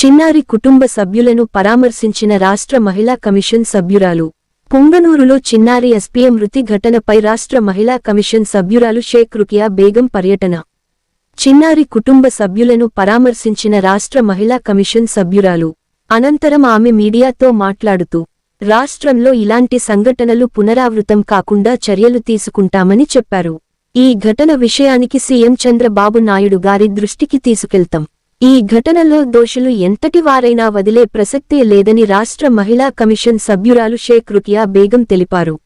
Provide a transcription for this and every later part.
చిన్నారి కుటుంబ సభ్యులను పరామర్శించిన రాష్ట్ర మహిళా కమిషన్ సభ్యురాలు. పుంగనూరులో చిన్నారి ఎస్పీఎం మృతి ఘటనపై రాష్ట్ర మహిళా కమిషన్ సభ్యురాలు షేక్ రుకియా బేగం పర్యటన. చిన్నారి కుటుంబ సభ్యులను పరామర్శించిన రాష్ట్ర మహిళా కమిషన్ సభ్యురాలు. అనంతరం ఆమె మీడియాతో మాట్లాడుతూ రాష్ట్రంలో ఇలాంటి సంఘటనలు పునరావృతం కాకుండా చర్యలు తీసుకుంటామని చెప్పారు. ఈ ఘటన విషయానికి సీఎం చంద్రబాబు నాయుడు గారి దృష్టికి తీసుకెళ్తాం. ఈ ఘటనలో దోషులు ఎంతటి వారైనా వదిలే ప్రసక్తే లేదని రాష్ట్ర మహిళా కమిషన్ సభ్యురాలు షేక్ రుకియా బేగం తెలిపారు.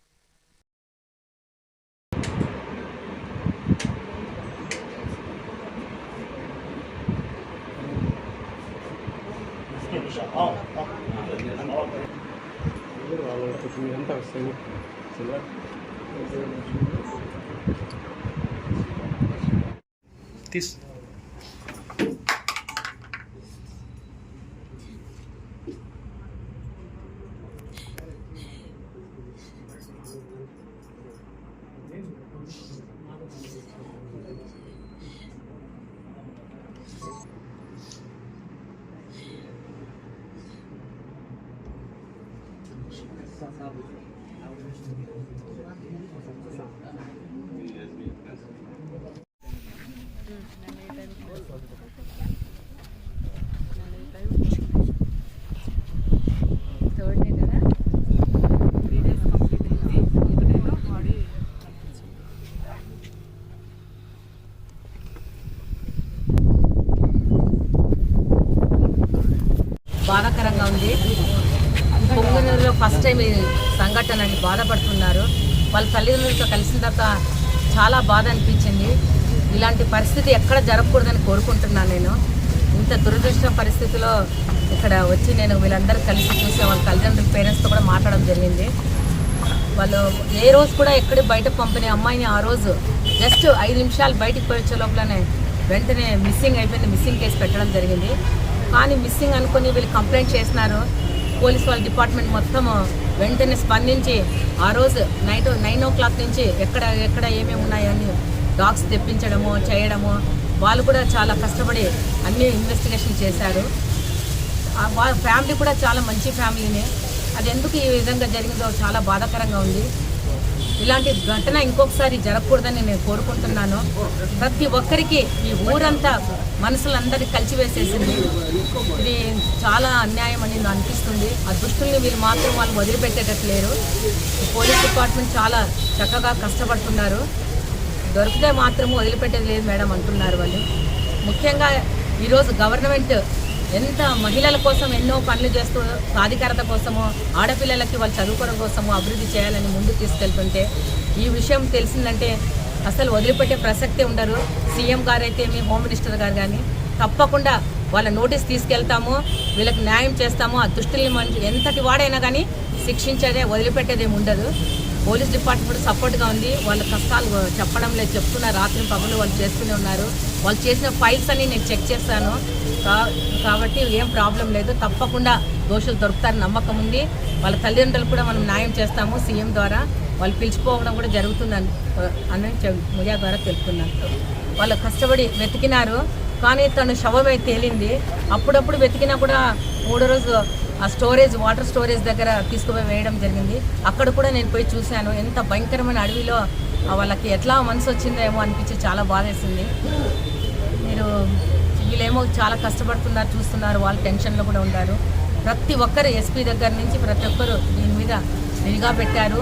తీసు sabe? ఫస్ట్ టైం ఈ సంఘటన అని బాధపడుతున్నారు. వాళ్ళ తల్లిదండ్రులతో కలిసిన తర్వాత చాలా బాధ అనిపించింది. ఇలాంటి పరిస్థితి ఎక్కడ జరగకూడదని కోరుకుంటున్నాను నేను. ఇంత దురదృష్ట పరిస్థితిలో ఇక్కడ వచ్చి నేను వీళ్ళందరూ కలిసి చూసి వాళ్ళ తల్లిదండ్రుల పేరెంట్స్తో కూడా మాట్లాడడం జరిగింది. వాళ్ళు ఏ రోజు కూడా ఎక్కడ బయట పంపిన అమ్మాయిని ఆ రోజు జస్ట్ ఐదు నిమిషాలు బయటికి పోయి వచ్చే లోపలనే వెంటనే మిస్సింగ్ అయిపోయింది. మిస్సింగ్ కేసు పెట్టడం జరిగింది. కానీ మిస్సింగ్ అనుకుని వీళ్ళు కంప్లైంట్ చేసినారు. పోలీస్ వాళ్ళ డిపార్ట్మెంట్ మొత్తం వెంటనే స్పందించి ఆ రోజు నైట్ నైన్ ఓ క్లాక్ నుంచి ఎక్కడ ఎక్కడ ఏమేమి ఉన్నాయని డాగ్స్ తెప్పించడము చేయడము వాళ్ళు కూడా చాలా కష్టపడి అన్ని ఇన్వెస్టిగేషన్ చేశారు. వాళ్ళ ఫ్యామిలీ కూడా చాలా మంచి ఫ్యామిలీనే అది ఎందుకు ఈ విధంగా జరిగిందో చాలా బాధాకరంగా ఉంది. ఇలాంటి ఘటన ఇంకొకసారి జరగకూడదని నేను కోరుకుంటున్నాను. ప్రతి ఒక్కరికి ఈ ఊరంతా మనసులందరికీ కలిసివేసేసింది ఇది చాలా అన్యాయం అని నాకు అనిపిస్తుంది. ఆ దుష్టుల్ని వీళ్ళు మాత్రం వాళ్ళు వదిలిపెట్టేటట్లేరు. పోలీస్ డిపార్ట్మెంట్ చాలా చక్కగా కష్టపడుతున్నారు. దొరికితే మాత్రం వదిలిపెట్టేది లేదు మేడం అంటున్నారు వాళ్ళు. ముఖ్యంగా ఈరోజు గవర్నమెంట్ ఎంత మహిళల కోసం ఎన్నో పనులు చేస్తూ సాధికారత కోసము ఆడపిల్లలకి వాళ్ళు చదువుకోవడం కోసము అభివృద్ధి చేయాలని ముందు తీసుకెళ్తుంటే ఈ విషయం తెలిసిందంటే అసలు వదిలిపెట్టే ప్రసక్తే ఉండరు సీఎం గారు అయితే మీ హోమ్ మినిస్టర్ గారు కానీ తప్పకుండా వాళ్ళ నోటీస్ తీసుకెళ్తాము వీళ్ళకి న్యాయం చేస్తాము ఆ దుష్టుల్ని మంచి ఎంతటి వాడైనా కానీ శిక్షించేదే వదిలిపెట్టేదేమి ఉండదు. పోలీస్ డిపార్ట్మెంట్ సపోర్ట్గా ఉంది. వాళ్ళ కష్టాలు చెప్పడం లేదు చెప్తున్న రాత్రి పగలు వాళ్ళు చేస్తూనే ఉన్నారు. వాళ్ళు చేసిన ఫైల్స్ అన్ని నేను చెక్ చేస్తాను కాబట్టి ఏం ప్రాబ్లం లేదు. తప్పకుండా దోషులు దొరుకుతారని నమ్మకం ఉంది. వాళ్ళ తల్లిదండ్రులు కూడా మనం న్యాయం చేస్తాము సీఎం ద్వారా. వాళ్ళు పిలిచిపోవడం కూడా జరుగుతుందని అని మీడియా ద్వారా తెలుపుతున్నాను. వాళ్ళు కష్టపడి వెతికినారు కానీ తను శవమై తేలింది. అప్పుడప్పుడు వెతికినా కూడా మూడో రోజు ఆ స్టోరేజ్ వాటర్ స్టోరేజ్ దగ్గర తీసుకుపోయి వేయడం జరిగింది. అక్కడ కూడా నేను పోయి చూశాను. ఎంత భయంకరమైన అడవిలో వాళ్ళకి ఎట్లా మనసు వచ్చిందేమో అనిపించి చాలా బాధేసింది. చాలా కష్టపడుతున్నారు చూస్తున్నారు వాళ్ళు టెన్షన్లో కూడా ఉన్నారు. ప్రతి ఒక్కరు ఎస్పీ దగ్గర నుంచి ప్రతి ఒక్కరు దీని మీద నిఘా పెట్టారు.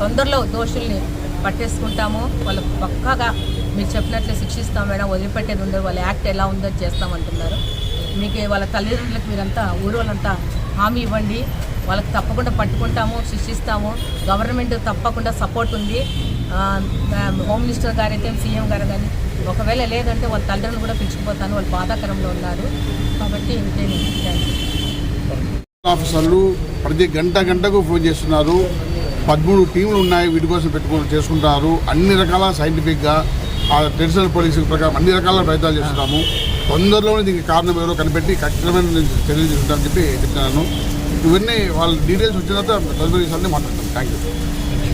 తొందరలో దోషుల్ని పట్టేసుకుంటాము. వాళ్ళు పక్కాగా మీరు చెప్పినట్లు శిక్షిస్తాం మేడం వదిలిపెట్టేది ఉండదు. వాళ్ళ యాక్ట్ ఎలా ఉందో చేస్తామంటున్నారు మీకు వాళ్ళ తల్లిదండ్రులకు మీరంతా ఊరు వాళ్ళంతా హామీ ఇవ్వండి. వాళ్ళకి తప్పకుండా పట్టుకుంటాము శిక్షిస్తాము. గవర్నమెంట్ తప్పకుండా సపోర్ట్ ఉంది. హోమ్ మినిస్టర్ గారైతే సీఎం గారు కానీ ఒకవేళ లేదంటే వాళ్ళ తల్లిదండ్రులు కూడా పిలుచుకుపోతాను వాళ్ళు బాధాకరంలో ఉన్నారు. కాబట్టి ఆఫీసర్లు ప్రతి గంట గంటకు ఫోన్ చేస్తున్నారు. పదమూడు టీములు ఉన్నాయి వీటి కోసం పెట్టుకుని చేసుకుంటారు అన్ని రకాల సైంటిఫిక్గా ఆ టెరిటరీ పోలీసు ప్రకారం అన్ని రకాల ప్రయత్నాలు చేస్తున్నాము. తొందరలోనే దీనికి కారణం ఎవరో కనిపెట్టి ఖచ్చితమైన చర్యలు తీసుకుంటామని చెప్పి చెప్తున్నాను. ఇవన్నీ వాళ్ళ డీటెయిల్స్ వచ్చిన తర్వాత తదుపరి సార్ని మాట్లాడతాం. Thank you